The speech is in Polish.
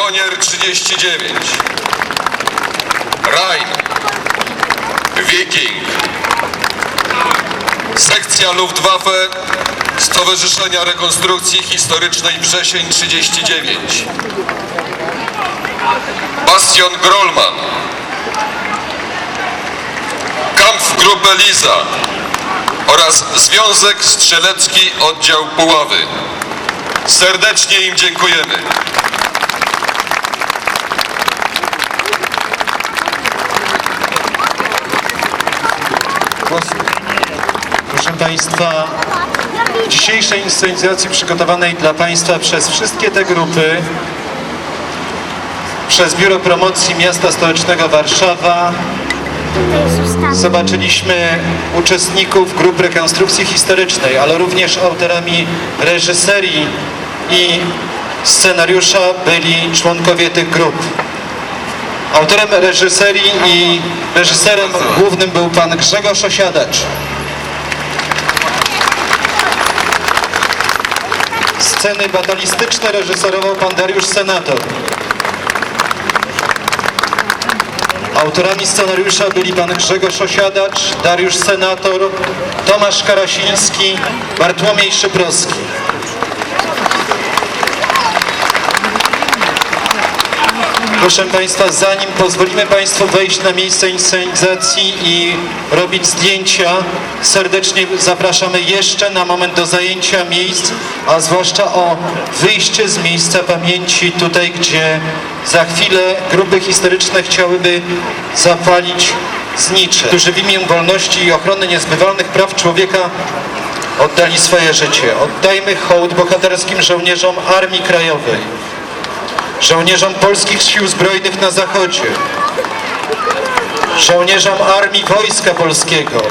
Pionier 39, Rhein, Wiking, Sekcja Luftwaffe Stowarzyszenia Rekonstrukcji Historycznej Wrzesień 39, Bastion Grollman, Kampfgruppe Lisa oraz Związek Strzelecki Oddział Puławy. Serdecznie im dziękujemy. Proszę Państwa, w dzisiejszej inscenizacji przygotowanej dla Państwa przez wszystkie te grupy, przez Biuro Promocji Miasta Stołecznego Warszawa, zobaczyliśmy uczestników grup rekonstrukcji historycznej, ale również autorami reżyserii i scenariusza byli członkowie tych grup. Autorem reżyserii i reżyserem głównym był pan Grzegorz Osiadacz. Sceny batalistyczne reżyserował pan Dariusz Senator. Autorami scenariusza byli pan Grzegorz Osiadacz, Dariusz Senator, Tomasz Karasiński, Bartłomiej Szyprowski. Proszę Państwa, zanim pozwolimy Państwu wejść na miejsce inscenizacji i robić zdjęcia, serdecznie zapraszamy jeszcze na moment do zajęcia miejsc, a zwłaszcza o wyjście z miejsca pamięci, tutaj gdzie za chwilę grupy historyczne chciałyby zapalić znicze, którzy w imię wolności i ochrony niezbywalnych praw człowieka oddali swoje życie. Oddajmy hołd bohaterskim żołnierzom Armii Krajowej żołnierzom polskich sił zbrojnych na zachodzie, żołnierzom Armii Wojska Polskiego,